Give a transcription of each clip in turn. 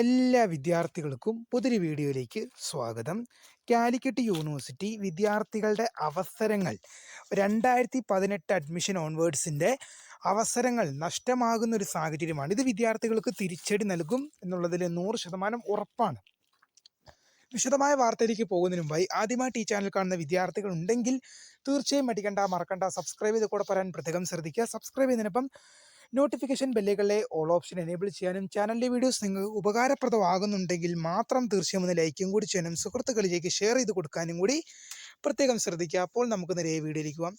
എല്ലാ വിദ്യാർത്ഥികൾക്കും പുതിയൊരു വീഡിയോയിലേക്ക് സ്വാഗതം. കാലിക്കറ്റ് യൂണിവേഴ്സിറ്റി വിദ്യാർത്ഥികളുടെ അവസരങ്ങൾ. രണ്ടായിരത്തി പതിനെട്ട് അഡ്മിഷൻ ഓൺവേർഡ്സിന്റെ അവസരങ്ങൾ നഷ്ടമാകുന്ന ഒരു സാഹചര്യമാണ്. ഇത് വിദ്യാർത്ഥികൾക്ക് തിരിച്ചടി നൽകും എന്നുള്ളതിൽ നൂറ് ശതമാനം ഉറപ്പാണ്. വിശദമായ വാർത്തയിലേക്ക് പോകുന്നതിന് മുമ്പായി ആദ്യമായിട്ട് ഈ ചാനൽ കാണുന്ന വിദ്യാർത്ഥികൾ ഉണ്ടെങ്കിൽ തീർച്ചയായും മടിക്കണ്ട മറക്കണ്ട സബ്സ്ക്രൈബ് ചെയ്ത് കൂടെ പറയാൻ പ്രത്യേകം ശ്രദ്ധിക്കുക. സബ്സ്ക്രൈബ് ചെയ്തതിനൊപ്പം നോട്ടിഫിക്കേഷൻ ബെല്ലുകളെ ഓൾ ഓപ്ഷൻ എനേബിൾ ചെയ്യാനും ചാനലിന്റെ വീഡിയോസ് നിങ്ങൾക്ക് ഉപകാരപ്രദമാകുന്നുണ്ടെങ്കിൽ മാത്രം തീർച്ചയായും ഒന്ന് ലൈക്കും കൂടി ചെയ്യാനും സുഹൃത്തുക്കളിലേക്ക് ഷെയർ ചെയ്ത് കൊടുക്കാനും കൂടി പ്രത്യേകം ശ്രദ്ധിക്കുക. അപ്പോൾ നമുക്ക് നേരെ വീഡിയോയിലേക്ക് പോകാം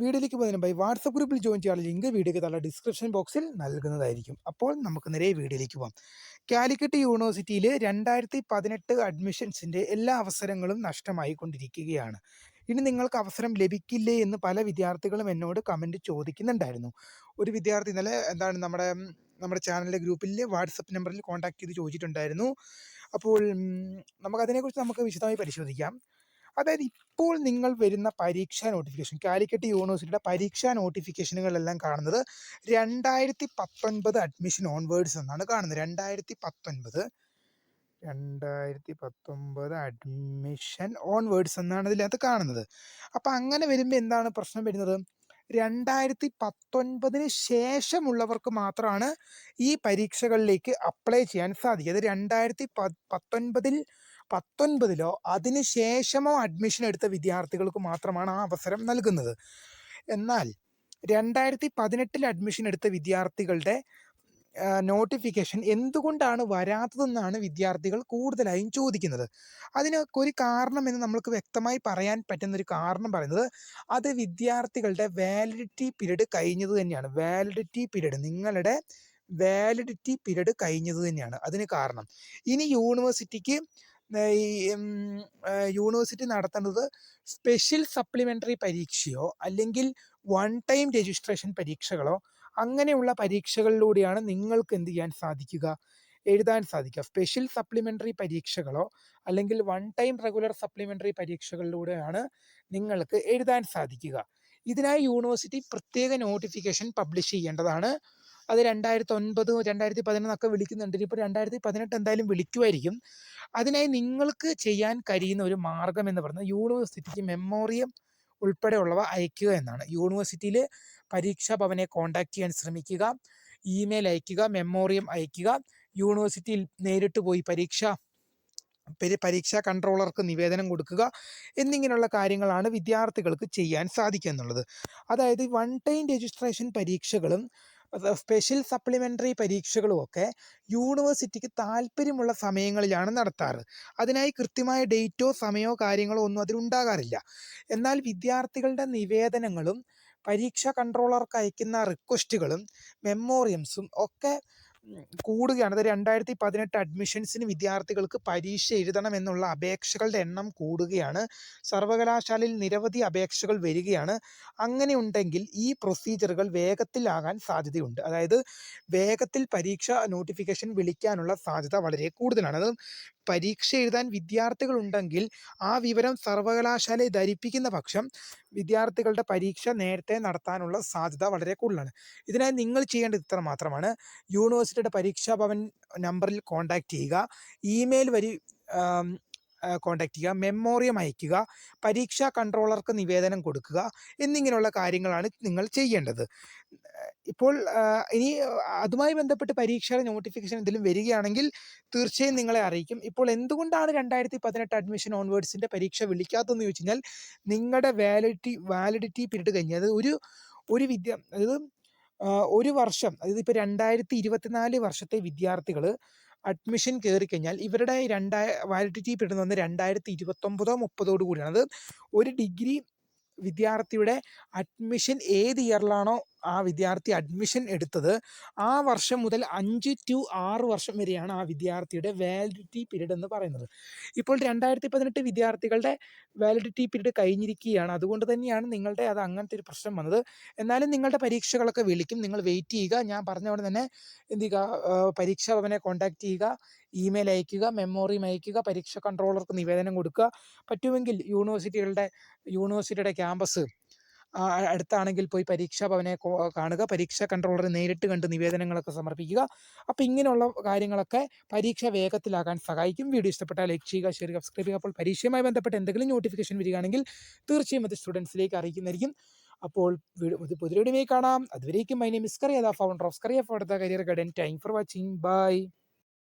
വീഡിയോയിലേക്ക് പോകുന്നതിന് മുമ്പായി വാട്സപ്പ് ഗ്രൂപ്പിൽ ജോയിൻ ചെയ്യാൻ ലിങ്ക് വീഡിയോയ്ക്ക് തള്ള ഡിസ്ക്രിപ്ഷൻ ബോക്സിൽ നൽകുന്നതായിരിക്കും. അപ്പോൾ നമുക്ക് നേരെ വീഡിയോയിലേക്ക് പോകാം കാലിക്കറ്റ് യൂണിവേഴ്സിറ്റിയിൽ രണ്ടായിരത്തി പതിനെട്ട് അഡ്മിഷൻസിന്റെ എല്ലാ അവസരങ്ങളും നഷ്ടമായിക്കൊണ്ടിരിക്കുകയാണ്. ഇനി നിങ്ങൾക്ക് അവസരം ലഭിക്കില്ലേ എന്ന് പല വിദ്യാർത്ഥികളും എന്നോട് കമന്റ് ചോദിക്കുന്നുണ്ടായിരുന്നു. ഒരു വിദ്യാർത്ഥി ഇന്നലെ എന്താണ് നമ്മുടെ നമ്മുടെ ചാനലിലെ ഗ്രൂപ്പിൽ വാട്സപ്പ് നമ്പറിൽ കോൺടാക്ട് ചെയ്ത് ചോദിച്ചിട്ടുണ്ടായിരുന്നു. അപ്പോൾ നമുക്കതിനെക്കുറിച്ച് നമുക്ക് വിശദമായി പരിശോധിക്കാം. അതായത് ഇപ്പോൾ നിങ്ങൾ വരുന്ന പരീക്ഷാ നോട്ടിഫിക്കേഷൻ കാലിക്കറ്റ് യൂണിവേഴ്സിറ്റിയുടെ പരീക്ഷാ നോട്ടിഫിക്കേഷനുകളെല്ലാം കാണുന്നത് രണ്ടായിരത്തി പത്തൊൻപത് അഡ്മിഷൻ ഓൺവേർഡ്സ് എന്നാണ് കാണുന്നത്. രണ്ടായിരത്തി പത്തൊൻപത് രണ്ടായിരത്തി പത്തൊമ്പത് അഡ്മിഷൻ ഓൺ വേർഡ്സ് എന്നാണ് ഇതിനകത്ത് കാണുന്നത്. അപ്പം അങ്ങനെ വരുമ്പോൾ എന്താണ് പ്രശ്നം വരുന്നത്? രണ്ടായിരത്തി പത്തൊൻപതിന് ശേഷമുള്ളവർക്ക് മാത്രമാണ് ഈ പരീക്ഷകളിലേക്ക് അപ്ലൈ ചെയ്യാൻ സാധിക്കുക. അത് രണ്ടായിരത്തി പത്തൊൻപതിൽ പത്തൊൻപതിലോ അതിന് ശേഷമോ അഡ്മിഷൻ എടുത്ത വിദ്യാർത്ഥികൾക്ക് മാത്രമാണ് ആ അവസരം നൽകുന്നത്. എന്നാൽ രണ്ടായിരത്തി പതിനെട്ടിൽ അഡ്മിഷൻ എടുത്ത വിദ്യാർത്ഥികളുടെ നോട്ടിഫിക്കേഷൻ എന്തുകൊണ്ടാണ് വരാത്തതെന്നാണ് വിദ്യാർത്ഥികൾ കൂടുതലായും ചോദിക്കുന്നത്. അതിനൊക്കെ ഒരു കാരണം എന്ന് നമ്മൾക്ക് വ്യക്തമായി പറയാൻ പറ്റുന്ന ഒരു കാരണം പറയുന്നത് അത് വിദ്യാർത്ഥികളുടെ വാലിഡിറ്റി പീരീഡ് കഴിഞ്ഞത് തന്നെയാണ്. വാലിഡിറ്റി പീരീഡ് നിങ്ങളുടെ വാലിഡിറ്റി പീരീഡ് കഴിഞ്ഞത് തന്നെയാണ്. അതിന് കാരണം. ഇനി യൂണിവേഴ്സിറ്റിക്ക് ഈ യൂണിവേഴ്സിറ്റി നടത്തേണ്ടത് സ്പെഷ്യൽ സപ്ലിമെന്ററി പരീക്ഷയോ അല്ലെങ്കിൽ വൺ ടൈം രജിസ്ട്രേഷൻ പരീക്ഷകളോ അങ്ങനെയുള്ള പരീക്ഷകളിലൂടെയാണ് നിങ്ങൾക്ക് എന്ത് ചെയ്യാൻ സാധിക്കുക? എഴുതാൻ സാധിക്കുക. സ്പെഷ്യൽ സപ്ലിമെന്ററി പരീക്ഷകളോ അല്ലെങ്കിൽ വൺ ടൈം റെഗുലർ സപ്ലിമെന്ററി പരീക്ഷകളിലൂടെയാണ് നിങ്ങൾക്ക് എഴുതാൻ സാധിക്കുക. ഇതിനായി യൂണിവേഴ്സിറ്റി പ്രത്യേക നോട്ടിഫിക്കേഷൻ പബ്ലിഷ് ചെയ്യേണ്ടതാണ്. അത് രണ്ടായിരത്തി ഒൻപത് രണ്ടായിരത്തി പതിനൊന്നൊക്കെ വിളിക്കുന്നുണ്ട്. ഇപ്പോൾ രണ്ടായിരത്തി പതിനെട്ട് എന്തായാലും വിളിക്കുമായിരിക്കും. അതിനായി നിങ്ങൾക്ക് ചെയ്യാൻ കഴിയുന്ന ഒരു മാർഗം എന്ന് പറയുന്നത് യൂണിവേഴ്സിറ്റിക്ക് മെമ്മോറിയം ഉൾപ്പെടെയുള്ളവ അയക്കുക എന്നാണ്. യൂണിവേഴ്സിറ്റിയിൽ പരീക്ഷാ ഭവനെ കോൺടാക്ട് ചെയ്യാൻ ശ്രമിക്കുക ഇമെയിൽ അയക്കുക മെമ്മോറിയം അയക്കുക യൂണിവേഴ്സിറ്റിയിൽ നേരിട്ട് പോയി പരീക്ഷ പരി- പരീക്ഷാ കൺട്രോളർക്ക് നിവേദനം കൊടുക്കുക എന്നിങ്ങനെയുള്ള കാര്യങ്ങളാണ് വിദ്യാർത്ഥികൾക്ക് ചെയ്യാൻ സാധിക്കുക എന്നുള്ളത്. അതായത് വൺ ടൈം രജിസ്ട്രേഷൻ പരീക്ഷകളും സ്പെഷ്യൽ സപ്ലിമെന്ററി പരീക്ഷകളും ഒക്കെ യൂണിവേഴ്സിറ്റിക്ക് താല്പര്യമുള്ള സമയങ്ങളിലാണ് നടത്താറ്. അതിനായി കൃത്യമായ ഡേറ്റോ സമയമോ കാര്യങ്ങളോ ഒന്നും അതിലുണ്ടാകാറില്ല. എന്നാൽ വിദ്യാർത്ഥികളുടെ നിവേദനങ്ങളും പരീക്ഷാ കൺട്രോളർക്ക് അയക്കുന്ന റിക്വസ്റ്റുകളും മെമ്മോറിയംസും ഒക്കെ കൂടുകയാണ്. അത് രണ്ടായിരത്തി പതിനെട്ട് അഡ്മിഷൻസിന് വിദ്യാർത്ഥികൾക്ക് പരീക്ഷ എഴുതണം എന്നുള്ള അപേക്ഷകളുടെ എണ്ണം കൂടുകയാണ്. സർവകലാശാലയിൽ നിരവധി അപേക്ഷകൾ വരികയാണ്. അങ്ങനെ ഉണ്ടെങ്കിൽ ഈ പ്രൊസീജിയറുകൾ വേഗത്തിലാകാൻ സാധ്യതയുണ്ട്. അതായത് വേഗത്തിൽ പരീക്ഷ നോട്ടിഫിക്കേഷൻ വിളിക്കാനുള്ള സാധ്യത വളരെ കൂടുതലാണ്. അത് പരീക്ഷ എഴുതാൻ വിദ്യാർത്ഥികൾ ഉണ്ടെങ്കിൽ ആ വിവരം സർവകലാശാലയെ ധരിപ്പിക്കുന്ന പക്ഷം വിദ്യാർത്ഥികളുടെ പരീക്ഷ നേരത്തെ നടത്താനുള്ള സാധ്യത വളരെ കൂടുതലാണ്. ഇതിനായി നിങ്ങൾ ചെയ്യേണ്ടത് ഇത്ര മാത്രമാണ്. യൂണിവേഴ്സിറ്റിയുടെ പരീക്ഷാ ഭവൻ നമ്പറിൽ കോൺടാക്റ്റ് ചെയ്യുക. ഇമെയിൽ വഴി കോൺടാക്റ്റ് ചെയ്യുക. മെമ്മോറിയം അയയ്ക്കുക. പരീക്ഷാ കൺട്രോളർക്ക് നിവേദനം കൊടുക്കുക. എന്നിങ്ങനെയുള്ള കാര്യങ്ങളാണ് നിങ്ങൾ ചെയ്യേണ്ടത്. ഇപ്പോൾ ഇനി അതുമായി ബന്ധപ്പെട്ട് പരീക്ഷയുടെ നോട്ടിഫിക്കേഷൻ എന്തെങ്കിലും വരികയാണെങ്കിൽ തീർച്ചയായും നിങ്ങളെ അറിയിക്കും. ഇപ്പോൾ എന്തുകൊണ്ടാണ് രണ്ടായിരത്തി പതിനെട്ട് അഡ്മിഷൻ ഓൺവേർഡ്സിന്റെ പരീക്ഷ വിളിക്കാത്തതെന്ന് ചോദിച്ചു കഴിഞ്ഞാൽ നിങ്ങളുടെ വാലിഡിറ്റി വാലിഡിറ്റി പിരീഡ് കഴിഞ്ഞ് അത് ഒരു ഒരു വിദ്യ അതായത് ഒരു വർഷം അതായത് ഇപ്പോൾ രണ്ടായിരത്തി ഇരുപത്തിനാല് വർഷത്തെ വിദ്യാർത്ഥികൾ അഡ്മിഷൻ കയറി കഴിഞ്ഞാൽ ഇവരുടെ രണ്ടായ വാലിഡിറ്റി പീരീഡ് വന്ന് രണ്ടായിരത്തി ഇരുപത്തൊമ്പതോ മുപ്പതോട് കൂടിയാണ്. അത് ഒരു ഡിഗ്രി വിദ്യാർത്ഥിയുടെ അഡ്മിഷൻ ഏത് ഇയറിലാണോ ആ വിദ്യാർത്ഥി അഡ്മിഷൻ എടുത്തത് ആ വർഷം മുതൽ അഞ്ച് ടു ആറ് വർഷം വരെയാണ് ആ വിദ്യാർത്ഥിയുടെ വാലിഡിറ്റി പീരീഡ് എന്ന് പറയുന്നത്. ഇപ്പോൾ രണ്ടായിരത്തി പതിനെട്ട് വിദ്യാർത്ഥികളുടെ വാലിഡിറ്റി പീരീഡ് കഴിഞ്ഞിരിക്കുകയാണ്. അതുകൊണ്ട് തന്നെയാണ് നിങ്ങളുടെ അത് അങ്ങനത്തെ ഒരു പ്രശ്നം വന്നത്. എന്നാലും നിങ്ങളുടെ പരീക്ഷകളൊക്കെ വിളിക്കും. നിങ്ങൾ വെയിറ്റ് ചെയ്യുക. ഞാൻ പറഞ്ഞ പോലെ തന്നെ എന്ത് ചെയ്യുക? പരീക്ഷാ ഭവനെ കോൺടാക്റ്റ് ചെയ്യുക. ഇമെയിൽ അയക്കുക. മെമ്മോറിയും അയക്കുക. പരീക്ഷ കൺട്രോളർക്ക് നിവേദനം കൊടുക്കുക. പറ്റുമെങ്കിൽ യൂണിവേഴ്സിറ്റികളുടെ യൂണിവേഴ്സിറ്റിയുടെ ക്യാമ്പസ് അടുത്താണെങ്കിൽ പോയി പരീക്ഷാ ഭവനെ കാണുക പരീക്ഷാ കൺട്രോളറെ നേരിട്ട് കണ്ട് നിവേദനങ്ങളൊക്കെ സമർപ്പിക്കുക. അപ്പോൾ ഇങ്ങനെയുള്ള കാര്യങ്ങളൊക്കെ പരീക്ഷ വേഗത്തിലാക്കാൻ സഹായിക്കും. വീഡിയോ ഇഷ്ടപ്പെട്ടാൽ ലൈക്ക് ചെയ്യുക ഷെയർ സബ്സ്ക്രൈബ് ചെയ്യുക. അപ്പോൾ പരീക്ഷയുമായി ബന്ധപ്പെട്ട് എന്തെങ്കിലും നോട്ടിഫിക്കേഷൻ വരികയാണെങ്കിൽ തീർച്ചയായും അത് സ്റ്റുഡൻസിലേക്ക് അറിയിക്കുന്നതായിരിക്കും. അപ്പോൾ പുതിയ വീഡിയോയിൽ കാണാം. അതുവരേക്കും my name is Kariya founder of Kariya for the career guidance thank for watching bye